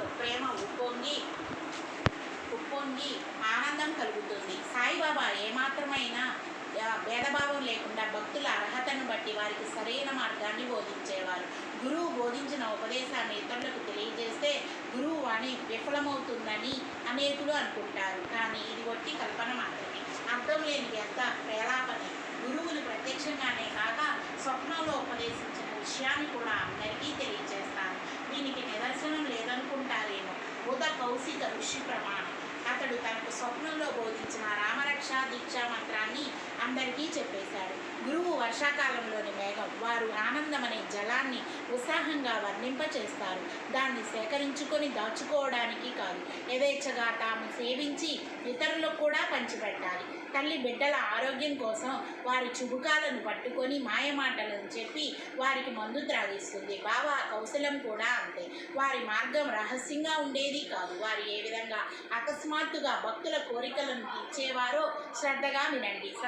ప్రేమ ఉప్పొంగి ఉప్పొంగి ఆనందం కలుగుతుంది. సాయిబాబా ఏమాత్రమైనా భేదభావం లేకుండా భక్తుల అర్హతను బట్టి వారికి సరైన మార్గాన్ని బోధించేవారు. గురువు బోధించిన ఉపదేశాన్ని ఇతరులకు తెలియజేస్తే గురువు వాణి విఫలమవుతుందని అనేకులు అనుకుంటారు. కానీ ఇది ఒట్టి కల్పన మాత్రమే. అర్థం లేని ఎంత ప్రేలాపనే. గురువులు ప్రత్యక్షంగానే కాక స్వప్నంలో ఉపదేశించిన విషయాన్ని కూడా అందరికీ తెలియజేస్తారు. ఋషి ప్రమాణం. అతడు తనకు స్వప్నంలో బోధించిన రామరక్ష దీక్షా మంత్రాన్ని అందరికీ వర్షాకాలంలోని మేఘం వారు ఆనందం అనే జలాన్ని ఉత్సాహంగా వర్ణింపచేస్తారు. దాన్ని సేకరించుకొని దాచుకోవడానికి కాదు యథేచ్ఛగా తాము సేవించి ఇతరులకు కూడా పంచిపెట్టాలి. తల్లి బిడ్డల ఆరోగ్యం కోసం వారి చుబుకాలను పట్టుకొని మాయమాటలను చెప్పి వారికి మందు త్రాగిస్తుంది. బాబా కౌశలం కూడా అంతే. వారి మార్గం రహస్యంగా ఉండేది కాదు. వారు ఏ విధంగా అకస్మాత్తుగా భక్తుల కోరికలను తీర్చేవారో శ్రద్ధగా వినండి.